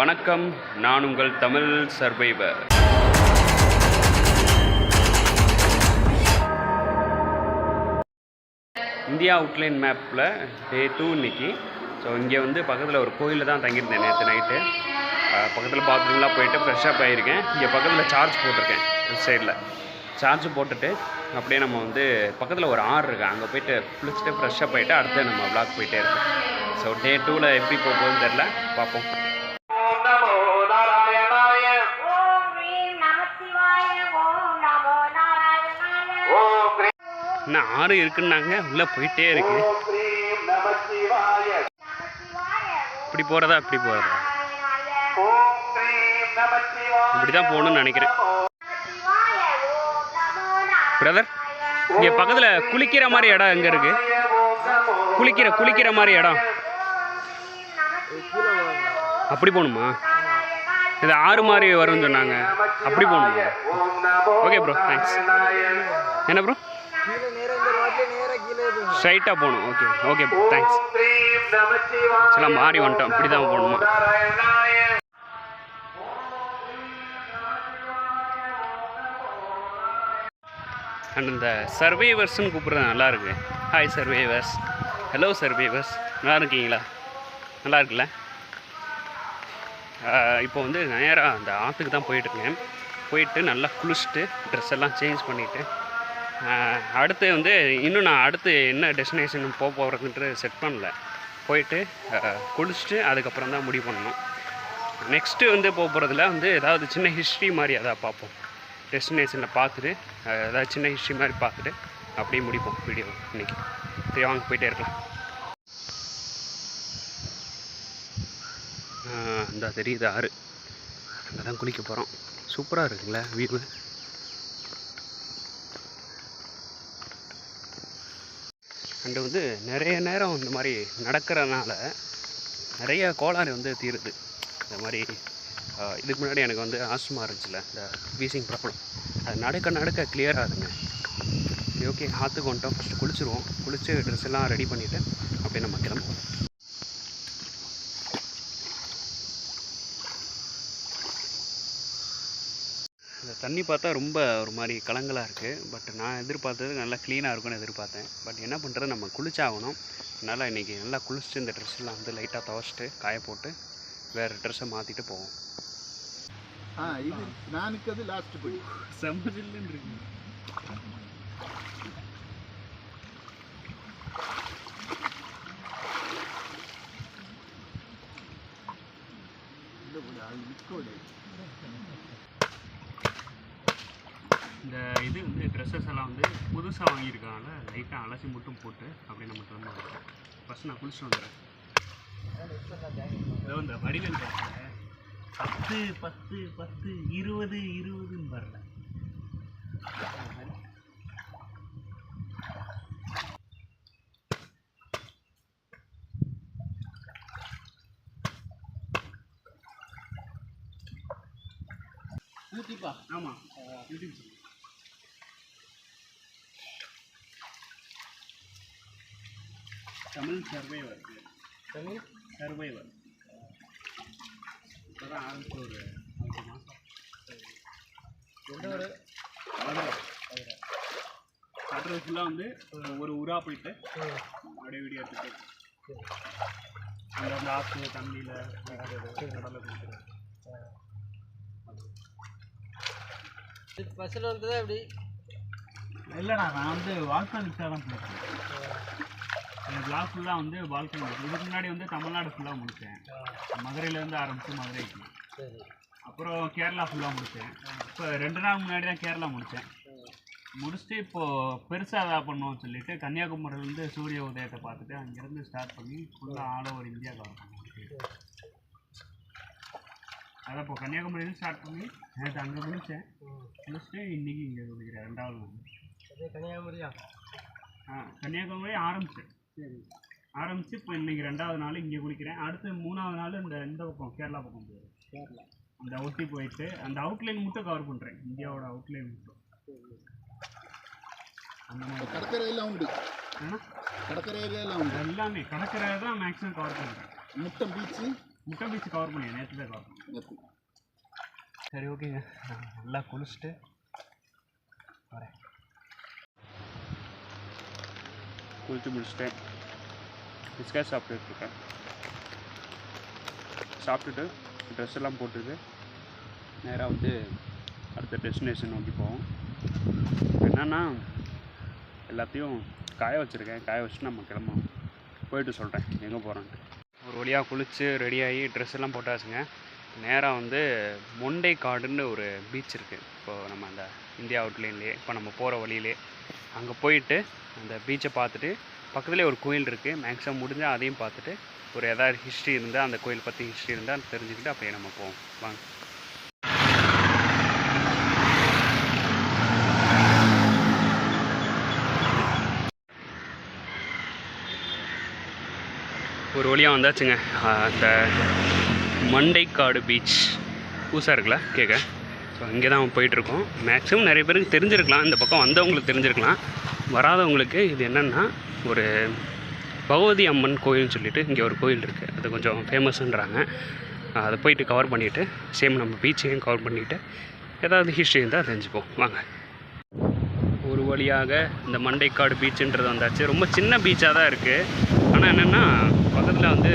வணக்கம். நான் உங்கள் தமிழ் சர்வைவர். இந்தியா அவுட்லைன் மேப்பில் டே டூ இன்னைக்கு. ஸோ இங்கே வந்து பக்கத்தில் ஒரு கோயிலில் தான் தங்கியிருந்தேன் நேற்று நைட்டு பக்கத்தில் பாத்ரூம்லாம் போயிட்டு ஃப்ரெஷ்ஷப் ஆகியிருக்கேன் இங்கே பக்கத்தில் சார்ஜ் போட்டிருக்கேன் சைடில் சார்ஜ் போட்டுட்டு அப்படியே நம்ம வந்து பக்கத்தில் ஒரு ஆறு இருக்குது அங்கே போயிட்டு குளிச்சுட்டு ஃப்ரெஷ்ஷப் போயிட்டு அடுத்து நம்ம விளாக் போயிட்டே இருக்கோம் ஸோ டே டூவில் எப்படி போக போகுதுன்னு தெரில பார்ப்போம். இன்னும் ஆறு இருக்குன்னாங்க. உள்ளே போயிட்டே இருக்கு. இப்படி போகிறதா இப்படி போகிறதா நாராயணாய இப்படி தான் போகணும்னு நினைக்கிறேன். பிரதர் இங்கே பக்கத்தில் குளிக்கிற மாதிரி இடம் எங்கே இருக்குது குளிக்கிற குளிக்கிற மாதிரி இடம். அப்படி போகணுமா? இது ஆறு மாதிரி வரும்னு சொன்னாங்க. அப்படி போகணுமா? ஓகே ப்ரோ தேங்க்ஸ் என்ன ப்ரோ ஸ்ட்ரைட்டாக போகணும். ஓகே ஓகே தேங்க்ஸ் ஆக்சுவலாக சில மாறி வந்துட்டோம். இப்படி தான் போகணுமா? அண்ட் இந்த சர்வைவர்ஸ்னு கூப்பிட்றது நல்லா இருக்கு. ஹாய் சர்வைவர்ஸ் ஹலோ சர்வைவர்ஸ் நல்லா இருக்கீங்களா? நல்லா இருக்குல்ல? இப்போ வந்து நேராக அந்த ஆற்றுக்கு தான் போயிட்டுருக்கேன் போயிட்டு நல்லா குளிச்சுட்டு ட்ரெஸ் எல்லாம் சேஞ்ச் பண்ணிவிட்டு அடுத்து வந்து இன்னும் நான் அடுத்து என்ன டெஸ்டினேஷன் போக போகிறதுன்ட்டு செட் பண்ணல. போயிட்டு குளிச்சுட்டு அதுக்கப்புறம் தான் முடிவு பண்ணணும். நெக்ஸ்ட்டு வந்து போக போகிறதுல வந்து ஏதாவது சின்ன ஹிஸ்ட்ரி மாதிரி எதாவது பார்ப்போம். டெஸ்டினேஷனில் பார்த்துட்டு ஏதாவது சின்ன ஹிஸ்ட்ரி மாதிரி பார்த்துட்டு அப்படியே முடிப்போம் வீடியோ இன்னைக்கு. சரி வாங்க போயிட்டே இருக்கலாம். இந்த தெரியுது ஆறு. அங்கே தான் குளிக்க போகிறோம் சூப்பராக இருக்குங்களே வீடு அண்டு வந்து நிறைய நேரம் இந்த மாதிரி நடக்கிறனால நிறைய கோளாறு வந்து தீருது. இந்த மாதிரி இதுக்கு முன்னாடி எனக்கு வந்து ஆஸ்மா இருந்துச்சுல இந்த வீசிங் ப்ராப்ளம். அது நடக்க நடக்க clear ஆகுதுங்க. ஓகே ஆற்றுக்கு வந்துட்டோம். ஃபஸ்ட்டு குளிச்சிருவோம். குளித்து ட்ரெஸ் எல்லாம் ரெடி பண்ணிவிட்டு அப்படியே நம்ம கிளம்புவோம் இந்த தண்ணி பார்த்தா ரொம்ப ஒரு மாதிரி கலங்கலாக இருக்குது பட் நான் எதிர்பார்த்தது நல்லா க்ளீனாக இருக்கும்னு எதிர்பார்த்தேன். பட் என்ன பண்ணுறது நம்ம குளிச்சாகணும். அதனால் இன்றைக்கி நல்லா குளிச்சுட்டு இந்த ட்ரெஸ்லாம் வந்து லைட்டாக துவச்சிட்டு காய போட்டு வேறு ட்ரெஸ்ஸை மாற்றிட்டு போவோம். ஆ இது நானுக்கு அது லாஸ்ட் படி. செம்ம இருக்கு. இந்த படி அது லிக்விடு இந்த இது வந்து ட்ரெஸ்ஸஸ் எல்லாம் வந்து புதுசாக வாங்கியிருக்கனால லைட்டாக அலசி மட்டும் போட்டு அப்படியே நம்ம கிளம்ப ஃபஸ்ட் நான் குளிச்சுட்டு வந்துடுறேன். ஏதோ இந்த வடிவேல் பத்து பத்து பத்து இருபது இருபதுன்னு வரல. ஊத்திப்பா. ஆமாம் YouTube Tamil survivor Tamil? Survivor. இப்போதான் ஆரம்பிச்சு ஒரு அஞ்சு மாதம் எந்த ஒரு கட்டுறது ஃபுல்லாக வந்து ஒரு ஊரா போயிட்டு அப்படியே வீடியோ எடுத்துட்டு அந்த அந்த ஆற்று தண்ணியில் கடலை கொடுக்குறது பஸ்ஸில் வந்ததா எப்படி? இல்லைண்ணா நான் வந்து வால்கானிக்ஸாக தான் போயிருக்கேன் என் பிளாக் ஃபுல்லாக வந்து வால்கானிக்ஸ் இதுக்கு முன்னாடி வந்து தமிழ்நாடு ஃபுல்லாக முடித்தேன். மதுரையிலேருந்து ஆரம்பித்து மதுரைக்கு. அப்புறம் கேரளா ஃபுல்லாக முடித்தேன். இப்போ ரெண்டு நாள் முன்னாடி தான் கேரளா முடித்தேன். முடிச்சுட்டு இப்போது பெருசாக எதாவது பண்ணுவோம்னு சொல்லிட்டு கன்னியாகுமரியிலேருந்து சூரிய உதயத்தை பார்த்துட்டு அங்கேருந்து ஸ்டார்ட் பண்ணி ஃபுல்லாக ஆல் ஓவர் இந்தியா கவர் பண்ணுவோம் அதான் இப்போ கன்னியாகுமரியிலேருந்து ஸ்டார்ட் பண்ணி நேற்று அங்கே முடித்தேன். முடிச்சுட்டு இன்றைக்கி இங்கே முடிக்கிறேன் ரெண்டாவது கன்னியாகுமரியா? ஆ கன்னியாகுமரி ஆரம்பித்தேன் சரி ஆரம்பித்து இப்போ இன்றைக்கி ரெண்டாவது நாள் இங்கே குளிக்கிறேன். அடுத்து மூணாவது நாள் இந்த இந்த பக்கம் கேரளா பக்கம் போயிடுவேன் கேரளா. அந்த ஒட்டி போயிட்டு அந்த அவுட்லைன் மட்டும் கவர் பண்ணுறேன் இந்தியாவோட அவுட்லைன் மட்டும் அந்த மாதிரி. கடற்கரை எல்லாம் உண்டு. ஏன்னா கடற்கரை ஏரியா எல்லாம் உண்டு. எல்லாமே. கடற்கரை தான் மேக்ஸிமம் கவர் பண்ணுறேன் முட்டம் பீச்சு முட்டை பீச் கவர் பண்ணி நேற்று தான் கவர் பண்ணி சரி ஓகேங்க நல்லா குளிச்சுட்டு வரேன். குளிச்சு முடிச்சிட்டேன். பிஸ்கட் சாப்பிட்டுட்ருக்கேன் சாப்பிட்டுட்டு ட்ரெஸ் எல்லாம் போட்டுட்டு நேராக வந்து அடுத்த டெஸ்டினேஷன் நோக்கி போவோம். என்னென்னா எல்லாத்தையும் காய வச்சுருக்கேன். காய வச்சுட்டு நம்ம கிளம்புவோம். போயிட்டு சொல்கிறேன் எங்கே போகிறோன்ட்டு ஒரு வழியாக குளித்து ரெடியாகி ட்ரெஸ் எல்லாம் போட்டாச்சுங்க. நேராக வந்து மொண்டை காடுன்னு ஒரு பீச் இருக்குது இப்போது நம்ம அந்த இந்தியா அவுட்லைன்லேயே இப்போ நம்ம போகிற வழியிலே. அங்கே போயிட்டு அந்த பீச்சை பார்த்துட்டு பக்கத்துலேயே ஒரு கோயில் இருக்குது மேக்ஸிமம் முடிஞ்சால் அதையும் பார்த்துட்டு ஒரு ஏதாவது ஹிஸ்ட்ரி இருந்தால் அந்த கோயில் பற்றி ஹிஸ்ட்ரி இருந்தால் தெரிஞ்சுக்கிட்டு அப்படியே நம்ம போவோம். வாங்க. ஒரு வழியாக வந்தாச்சுங்க. அந்த மண்டைக்காடு பீச் புதுசாக இருக்குல்ல? கேட்க. ஸோ இங்கே தான் போயிட்டுருக்கோம். மேக்ஸிமம் நிறைய பேருக்கு தெரிஞ்சிருக்கலாம். இந்த பக்கம் வந்தவங்களுக்கு தெரிஞ்சிருக்கலாம். வராதவங்களுக்கு இது என்னென்னா ஒரு பகவதி அம்மன் கோயில்னு சொல்லிட்டு இங்கே ஒரு கோயில் இருக்குது அது கொஞ்சம் ஃபேமஸ்ன்றாங்க அதை போயிட்டு கவர் பண்ணிவிட்டு சேம் நம்ம பீச்சையும் கவர் பண்ணிவிட்டு ஏதாவது ஹிஸ்ட்ரி இருந்தால் தெரிஞ்சுப்போம். வாங்க. ஒரு வழியாக இந்த மண்டைக்காடு பீச்சுன்றது வந்தாச்சு. ரொம்ப சின்ன பீச்சாக தான் இருக்குது ஆனால் என்னென்னா பக்கத்தில் வந்து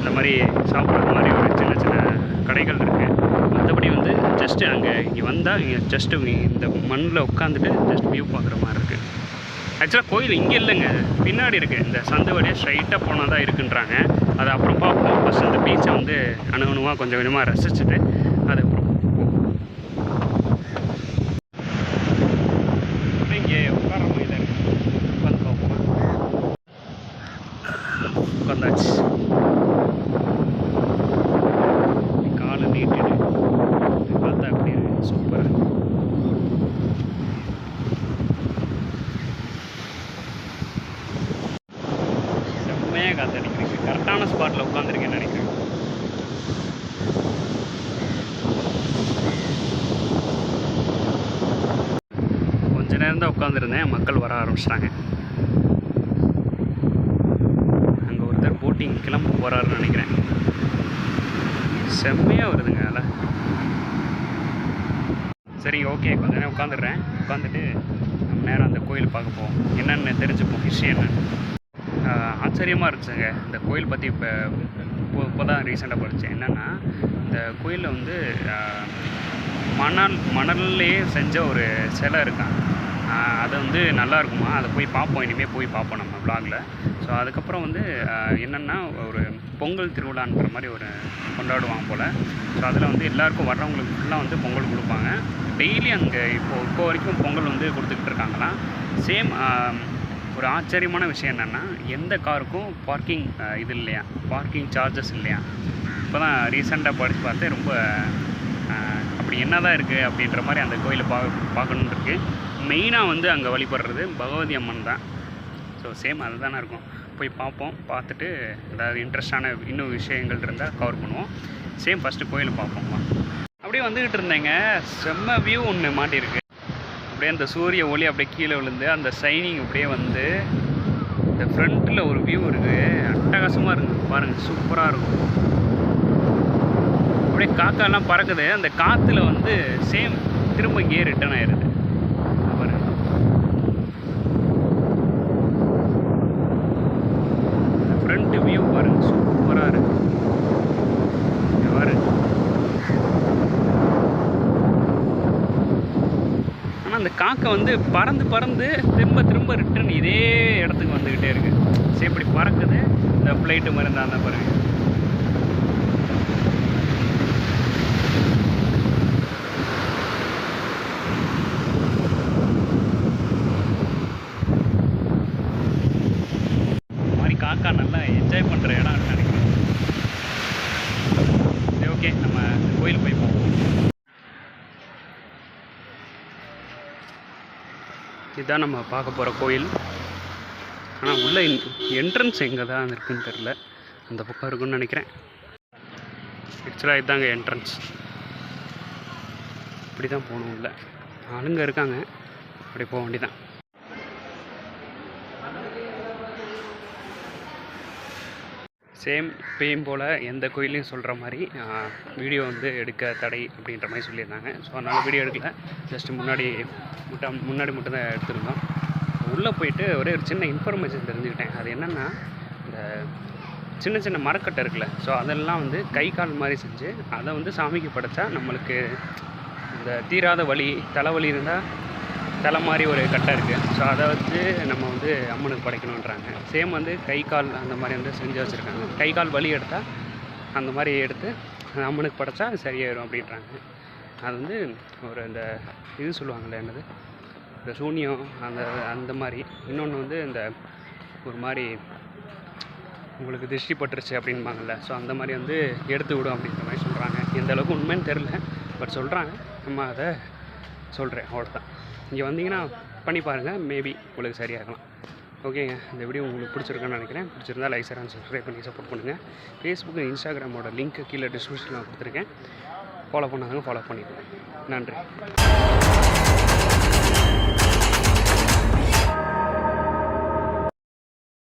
இந்த மாதிரி சாப்பிட்ற மாதிரி ஒரு சின்ன சின்ன கடைகள் இருக்குது ஜஸ்ட்டு அங்கே இங்கே வந்தால் இங்கே ஜஸ்ட்டு இந்த மண்ணில் உட்காந்துட்டு ஜஸ்ட் வியூ பார்க்குற மாதிரி இருக்குது ஆக்சுவலாக கோயில் இங்கே இல்லைங்க. பின்னாடி இருக்குது இந்த சந்து வழியாக ஸ்ட்ரைட்டாக போனால் தான் இருக்குன்றாங்க. அது அப்புறம் பார்ப்போம். ஃபஸ்ட் அந்த பீச்சை வந்து அணுகுணுமாக கொஞ்சம் கொஞ்சமாக ரசிச்சுட்டு அதுக்கப்புறம் போவோம் அப்படியே இங்கே உட்கார மாதிரி தான் இருக்குது உட்காந்து பார்ப்போம் உட்காந்தாச்சு காலை நீட்டிட்டு பார்த்தா அப்படி இருக்கு சூப்பராக செம்மையாக காத்தடிக்கிறீங்க கரெக்டான ஸ்பாட்டில் உட்காந்துருக்கேன்னு நினைக்கிறேன் கொஞ்ச நேரம் தான் உட்காந்துருந்தேன் மக்கள் வர ஆரம்பிச்சிட்டாங்க. அங்கே ஒருத்தர் போட்டிங் கிளம்ப போகிறாருன்னு நினைக்கிறேன். செம்மையாக வருதுங்க அதில் சரி ஓகே. கொஞ்ச நேரம் உட்காந்துடுறேன் உட்காந்துட்டு நம்ம நேரம் அந்த கோயில் பார்க்க போவோம். என்னென்னு தெரிஞ்சுப்போம். ஹிஸ்ட்ரி என்னன்னு. ஆச்சரியமாக இருந்துச்சுங்க. இந்த கோயில் பற்றி இப்போ இப்போ இப்போ தான் ரீசெண்டாக படித்தேன் என்னென்னா இந்த கோயிலில் வந்து மணல் மணல்லையே செஞ்ச ஒரு சிலை இருக்கான் அது வந்து நல்லா இருக்குமா அதை போய் பார்ப்போம். இனிமேல் போய் பார்ப்போம் நம்ம vlogல. ஸோ அதுக்கப்புறம் வந்து என்னென்னா ஒரு பொங்கல் திருவிழான்ற மாதிரி ஒரு கொண்டாடுவாங்க போல். ஸோ அதில் வந்து எல்லாருக்கும் வர்றவங்களுக்கு ஃபுல்லாக வந்து பொங்கல் கொடுப்பாங்க. டெய்லி அங்கே இப்போது இப்போ வரைக்கும் பொங்கல் வந்து கொடுத்துக்கிட்டு இருக்காங்களாம் சேம் ஒரு ஆச்சரியமான விஷயம் என்னென்னா எந்த காருக்கும் பார்க்கிங் இது இல்லையா? பார்க்கிங் சார்ஜஸ் இல்லையா? இப்போ தான் ரீசெண்டாக படித்து பார்த்தேன். ரொம்ப அப்படி என்ன தான் இருக்குது அப்படின்ற மாதிரி அந்த கோயிலை பா பார்க்கணுன்னு இருக்குது மெயினாக வந்து அங்கே வழிபடுறது பகவதி அம்மன் தான். ஸோ சேம் அதுதானே இருக்கும். போய் பார்ப்போம். பார்த்துட்டு ஏதாவது இன்ட்ரெஸ்டான இன்னும் விஷயங்கள் இருந்தால் கவர் பண்ணுவோம். சேம் ஃபஸ்ட்டு கோயிலை பார்ப்போம்மா அப்படியே வந்துக்கிட்டு இருந்தேங்க. செம்ம வியூ ஒன்று மாட்டியிருக்கு. அப்படியே அந்த சூரிய ஒளி அப்படியே கீழே விழுந்து அந்த சைனிங் அப்படியே வந்து இந்த ஃப்ரண்ட்டில் ஒரு வியூ இருக்குது அட்டகாசமாக இருக்குது பாருங்கள் சூப்பராக இருக்கும். அப்படியே காக்காலாம் பறக்குது. அந்த காற்றுல வந்து சேம் திரும்ப இங்கேயே ரிட்டர்ன் ஆயிடுது பாருங்க ஃப்ரண்ட் வியூ பாருங்க சூப்பராக இருக்கு இங்க பாருங்க ஆனால் அந்த காக்கை வந்து பறந்து பறந்து திரும்ப திரும்ப ரிட்டர்ன் இதே இடத்துக்கு வந்துக்கிட்டே இருக்குது சரி இப்படி பறக்குது. இந்த ஃப்ளைட்டு மாதிரி இருந்தால் தான் பாருங்க. மாதிரி காக்கா நல்லா என்ஜாய் பண்ணுற இடம் நினைக்கிறேன் சரி ஓகே நம்ம கோயில் போய் பார்ப்போம் இதுதான் நம்ம பார்க்க போகிற கோயில். ஆனால் உள்ள என்ட்ரன்ஸ் எங்கே தான் இருக்குன்னு தெரில அந்த பக்கம் இருக்குன்னு நினைக்கிறேன். ஆக்சுவலாக இதுதாங்க என்ட்ரன்ஸ் இப்படி தான் போகணும் உள்ள. ஆளுங்க இருக்காங்க. அப்படி போக வேண்டியதான் சேம் இப்பயும் போல் எந்த கோயிலையும் சொல்கிற மாதிரி வீடியோ வந்து எடுக்க தடை அப்படின்ற மாதிரி சொல்லியிருந்தாங்க. ஸோ அதனால் வீடியோ எடுக்கல. ஜஸ்ட் முன்னாடி முட்டா முன்னாடி மட்டும் தான் எடுத்திருந்தோம். உள்ளே போயிட்டு ஒரே ஒரு சின்ன இன்ஃபர்மேஷன் தெரிஞ்சுக்கிட்டேன். அது என்னென்னா இந்த சின்ன சின்ன மரக்கட்டை இருக்குல்ல ஸோ அதெல்லாம் வந்து கை கால் மாதிரி செஞ்சு அதை வந்து சாமிக்கு படைத்தா நம்மளுக்கு இந்த தீராத வலி தலைவலி இருந்தால் தலை மாதிரி ஒரு கட்டை இருக்குது ஸோ அதை வச்சு நம்ம வந்து அம்மனுக்கு படைக்கணுன்றாங்க. சேம் வந்து கை கால் அந்த மாதிரி வந்து செஞ்சு வச்சுருக்காங்க. கை கால் வலி எடுத்தால் அந்த மாதிரி எடுத்து அம்மனுக்கு படைச்சா அது சரியாயிடும் அப்படின்றாங்க. அது வந்து ஒரு இந்த இது சொல்லுவாங்கள்ல என்னது? இந்த சூனியம் அந்த அந்த மாதிரி. இன்னொன்று வந்து இந்த ஒரு மாதிரி உங்களுக்கு திருஷ்டி பட்டுருச்சு அப்படின்பாங்கள்ல ஸோ அந்த மாதிரி வந்து எடுத்து விடும் அப்படின்ற மாதிரி சொல்கிறாங்க எந்த அளவுக்கு உண்மைன்னு தெரில பட் சொல்கிறாங்க நம்ம அதை சொல்கிறேன் அவ்வளோதான். இங்கே வந்தீங்கன்னா பண்ணி பாருங்கள் மேபி உங்களுக்கு சரியாகலாம் ஓகேங்க இந்த வீடியோ உங்களுக்கு பிடிச்சிருக்குன்னு நினைக்கிறேன். பிடிச்சிருந்தா லைக் சார் சப்ஸ்கிரைப் பண்ணி சப்போர்ட் பண்ணுங்கள் ஃபேஸ்புக் இன்ஸ்டாகிராமோட லிங்க் கீழே டிஸ்கிரிப்ஷனில் கொடுத்துருக்கேன். ஃபாலோ பண்ணாதவங்க ஃபாலோ பண்ணிக்கோங்க. நன்றி.